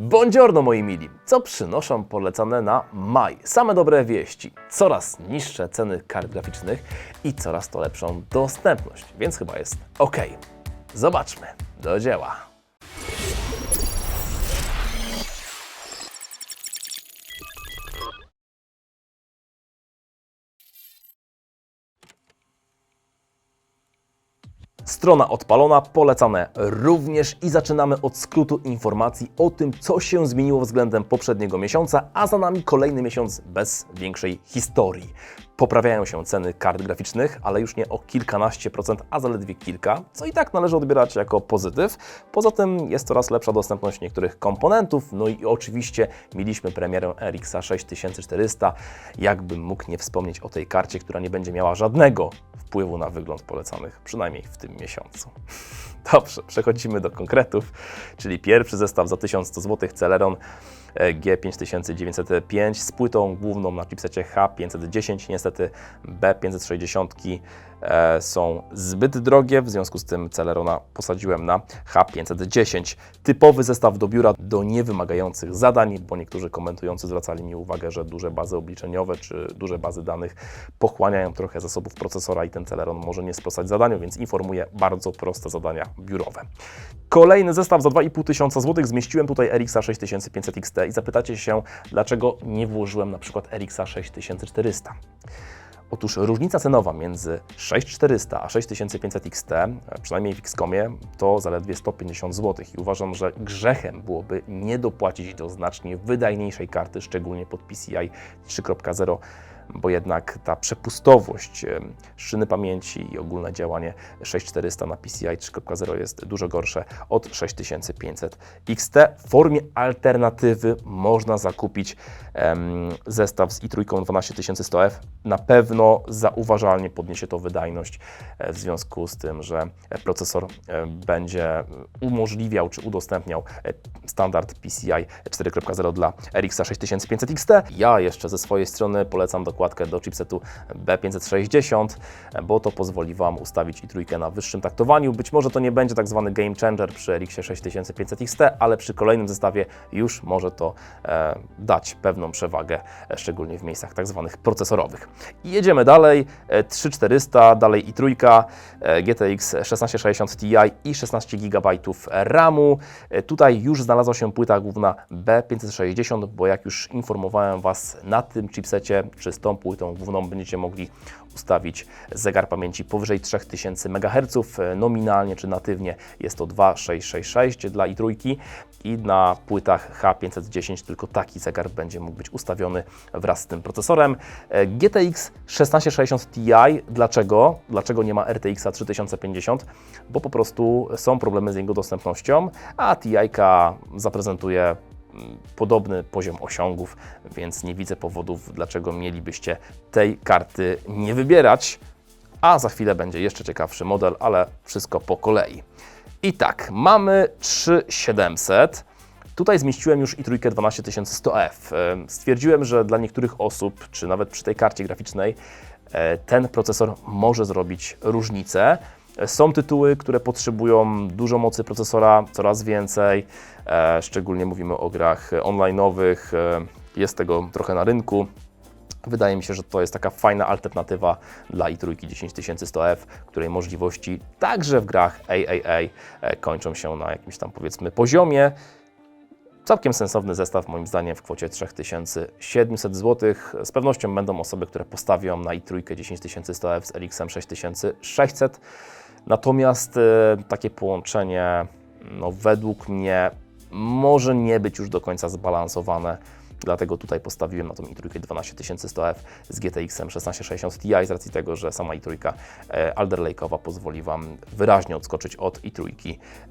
Buongiorno moi mili, co przynoszą polecane na maj? Same dobre wieści, coraz niższe ceny kart graficznych i coraz to lepszą dostępność, więc chyba jest ok. Zobaczmy, do dzieła. Strona odpalona, polecane również i zaczynamy od skrótu informacji o tym, co się zmieniło względem poprzedniego miesiąca, a za nami kolejny miesiąc bez większej historii. Poprawiają się ceny kart graficznych, ale już nie o kilkanaście procent, a zaledwie kilka, co i tak należy odbierać jako pozytyw. Poza tym jest coraz lepsza dostępność niektórych komponentów, no i oczywiście mieliśmy premierę RX 6400. Jakbym mógł nie wspomnieć o tej karcie, która nie będzie miała żadnego wpływu na wygląd polecanych, przynajmniej w tym miesiącu. Dobrze, przechodzimy do konkretów, czyli pierwszy zestaw za 1100 zł Celeron G5905 z płytą główną na chipsecie H510. Niestety B560 e, są zbyt drogie, w związku z tym Celerona posadziłem na H510. Typowy zestaw do biura do niewymagających zadań, bo niektórzy komentujący zwracali mi uwagę, że duże bazy obliczeniowe czy duże bazy danych pochłaniają trochę zasobów procesora i ten Celeron może nie sprostać zadaniu, więc informuję bardzo proste zadania biurowe. Kolejny zestaw za 2,5 tysiąca złotych zmieściłem tutaj RX 6500 XT i zapytacie się, dlaczego nie włożyłem na przykład RX 6400. Otóż różnica cenowa między 6400 a 6500 XT, e, przynajmniej w Xcomie, to zaledwie 150 zł i uważam, że grzechem byłoby nie dopłacić do znacznie wydajniejszej karty, szczególnie pod PCI 3.0 bo jednak ta przepustowość e, szyny pamięci i ogólne działanie 6400 na PCI 3.0 jest dużo gorsze od 6500 XT. W formie alternatywy można zakupić zestaw z i3 12100F. Na pewno zauważalnie podniesie to wydajność e, w związku z tym, że procesor e, będzie umożliwiał czy udostępniał standard PCI 4.0 dla RX 6500 XT. Ja jeszcze ze swojej strony polecam dokładkę do chipsetu B560, bo to pozwoli Wam ustawić i trójkę na wyższym taktowaniu. Być może to nie będzie tak zwany game changer przy RX 6500 XT, ale przy kolejnym zestawie już może to e, dać pewną przewagę, e, szczególnie w miejscach tak zwanych procesorowych. I jedziemy dalej, e, 3400, dalej i trójka, e, GTX 1660 Ti i 16 GB RAMu. E, Tutaj już znalazła się płyta główna B560, bo jak już informowałem Was, na tym chipsecie czy z tą płytą główną będziecie mogli ustawić zegar pamięci powyżej 3000 MHz. Nominalnie czy natywnie jest to 2666 dla i3 i na płytach H510 tylko taki zegar będzie mógł być ustawiony wraz z tym procesorem. GTX 1660 Ti, dlaczego? Dlaczego nie ma RTX 3050? Bo po prostu są problemy z jego dostępnością, a Ti zaprezentuje podobny poziom osiągów, więc nie widzę powodów, dlaczego mielibyście tej karty nie wybierać. A za chwilę będzie jeszcze ciekawszy model, ale wszystko po kolei. I tak, mamy 3700. Tutaj zmieściłem już i trójkę 12100F. E, Stwierdziłem, że dla niektórych osób, czy nawet przy tej karcie graficznej, e, ten procesor może zrobić różnicę. Są tytuły, które potrzebują dużo mocy procesora, coraz więcej. e, Szczególnie mówimy o grach online'owych. e, Jest tego trochę na rynku. Wydaje mi się, że to jest taka fajna alternatywa dla i3 10100F, której możliwości także w grach AAA e, kończą się na jakimś tam powiedzmy poziomie. Całkiem sensowny zestaw moim zdaniem w kwocie 3700 zł. Z pewnością będą osoby, które postawią na i3 10100F z RX 6600. Natomiast e, takie połączenie no, według mnie może nie być już do końca zbalansowane. Dlatego tutaj postawiłem na tą i3 12100F z GTX 1660 Ti z racji tego, że sama i3 e, Alder Lake'owa pozwoli Wam wyraźnie odskoczyć od i3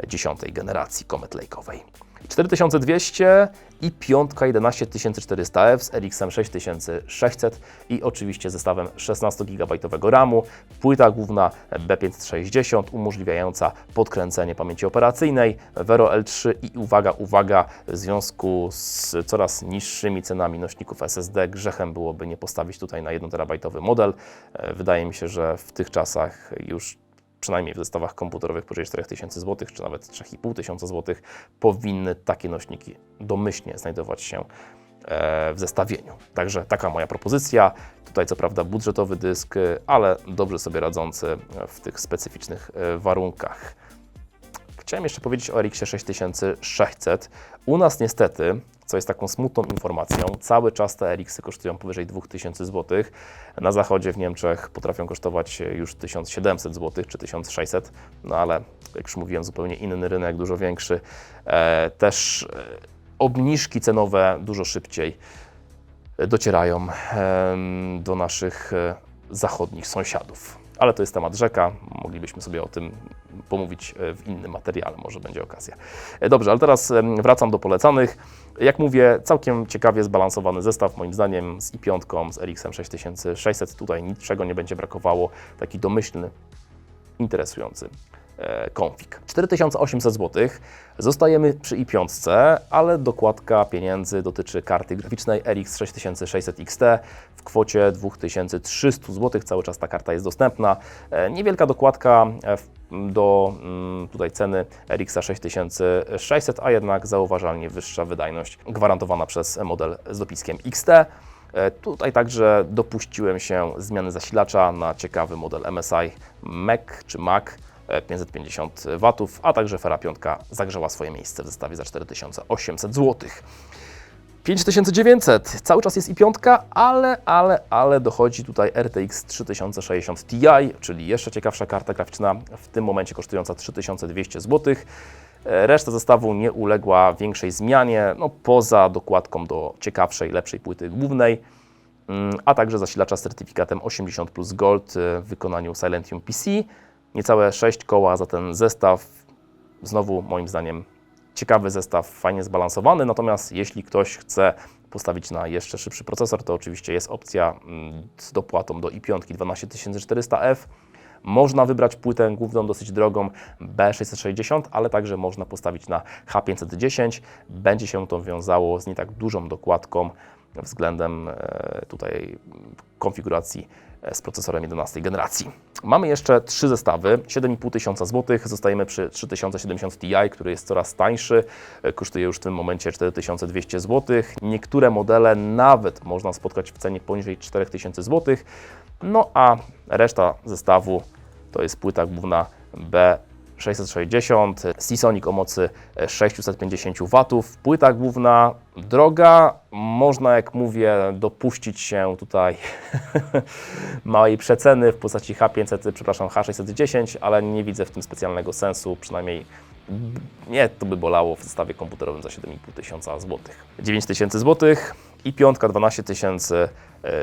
10 generacji Comet Lake'owej. 4200 i piątka 11400F z RX 6600 i oczywiście zestawem 16 GB RAMu, płyta główna B560 umożliwiająca podkręcenie pamięci operacyjnej, Vero L3 i uwaga, uwaga, w związku z coraz niższymi cenami nośników SSD grzechem byłoby nie postawić tutaj na 1 terabajtowy model. E, Wydaje mi się, że w tych czasach już przynajmniej w zestawach komputerowych powyżej 4000 zł, czy nawet 3500 zł, powinny takie nośniki domyślnie znajdować się e, w zestawieniu. Także taka moja propozycja. Tutaj co prawda budżetowy dysk, ale dobrze sobie radzący w tych specyficznych e, warunkach. Chciałem jeszcze powiedzieć o RX 6600. U nas niestety, co jest taką smutną informacją, cały czas te RX kosztują powyżej 2000 zł. Na zachodzie w Niemczech potrafią kosztować już 1700 zł czy 1600, no ale jak już mówiłem, zupełnie inny rynek, dużo większy. E, też e, obniżki cenowe dużo szybciej docierają em, do naszych e, zachodnich sąsiadów. Ale to jest temat rzeka, moglibyśmy sobie o tym pomówić e, w innym materiale, może będzie okazja. E, Dobrze, ale teraz wracam do polecanych. Jak mówię, całkiem ciekawie zbalansowany zestaw, moim zdaniem, z i5, z RX 6600. Tutaj niczego nie będzie brakowało. Taki domyślny, interesujący e, konfig. 4800 zł. Zostajemy przy i5, ale dokładka pieniędzy dotyczy karty graficznej RX 6600 XT w kwocie 2300 zł. Cały czas ta karta jest dostępna. E, Niewielka dokładka e, w- do mm, tutaj ceny RX 6600, a jednak zauważalnie wyższa wydajność gwarantowana przez model z dopiskiem XT. E, Tutaj także dopuściłem się zmiany zasilacza na ciekawy model MSI Mac czy Mac e, 550 W, a także Fera 5 zagrzała swoje miejsce w zestawie za 4800 zł. 5900, cały czas jest i piątka, ale, ale, ale dochodzi tutaj RTX 3060 Ti, czyli jeszcze ciekawsza karta graficzna, w tym momencie kosztująca 3200 zł. Reszta zestawu nie uległa większej zmianie, no poza dokładką do ciekawszej, lepszej płyty głównej, mm, a także zasilacza z certyfikatem 80 plus Gold e, w wykonaniu Silentium PC. Niecałe 6 koła za ten zestaw. Znowu moim zdaniem ciekawy zestaw, fajnie zbalansowany, natomiast jeśli ktoś chce postawić na jeszcze szybszy procesor, to oczywiście jest opcja mm, z dopłatą do i5 12400F. Można wybrać płytę główną dosyć drogą B660, ale także można postawić na H510. Będzie się to wiązało z nie tak dużą dokładką względem e, tutaj konfiguracji e, z procesorem 11 generacji. Mamy jeszcze trzy zestawy, 7,5 tysiąca złotych, zostajemy przy 3070 Ti, który jest coraz tańszy, e, kosztuje już w tym momencie 4200 zł. Niektóre modele nawet można spotkać w cenie poniżej 4000 zł, no a reszta zestawu to jest płyta główna B660, Seasonic o mocy 650 W. Płyta główna droga, można jak mówię dopuścić się tutaj małej przeceny w postaci H500, przepraszam H610, ale nie widzę w tym specjalnego sensu, przynajmniej nie, to by bolało w zestawie komputerowym za 7,5 tysiąca złotych. 9 tysięcy złotych i piątka 12 tysięcy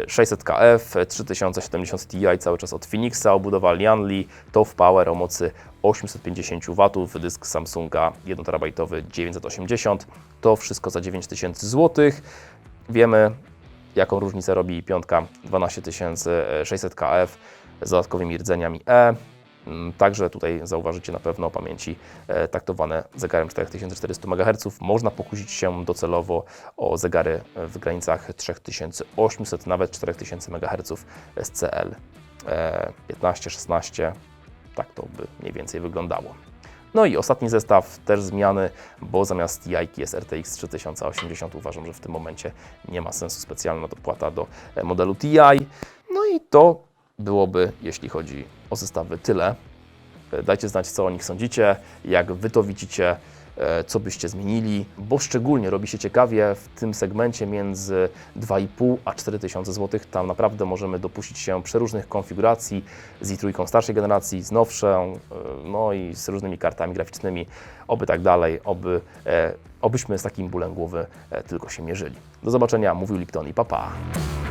600 KF, 3070 Ti cały czas od Phoenixa, obudowa Lianli, TOF Power o mocy 850 W, dysk Samsunga 1 terabajtowy 980, to wszystko za 9000 złotych. Wiemy, jaką różnicę robi piątka 12600 KF z dodatkowymi rdzeniami E. Mm, Także tutaj zauważycie na pewno pamięci e, taktowane zegarem 4400 MHz. Można pokusić się docelowo o zegary w granicach 3800, nawet 4000 MHz SCL e, 15-16. Tak to by mniej więcej wyglądało. No i ostatni zestaw, też zmiany, bo zamiast jajki jest RTX 3080. Uważam, że w tym momencie nie ma sensu specjalna dopłata do e, modelu TI. No i to byłoby, jeśli chodzi o zestawy, tyle. E, Dajcie znać, co o nich sądzicie, jak Wy to widzicie, e, co byście zmienili, bo szczególnie robi się ciekawie w tym segmencie między 2,5 a 4 tysiące złotych. Tam naprawdę możemy dopuścić się przeróżnych konfiguracji z i3 starszej generacji, z nowszą, e, no i z różnymi kartami graficznymi, oby tak dalej, oby, obyśmy z takim bólem głowy tylko się mierzyli. Do zobaczenia, mówił Lipton i papa. Pa.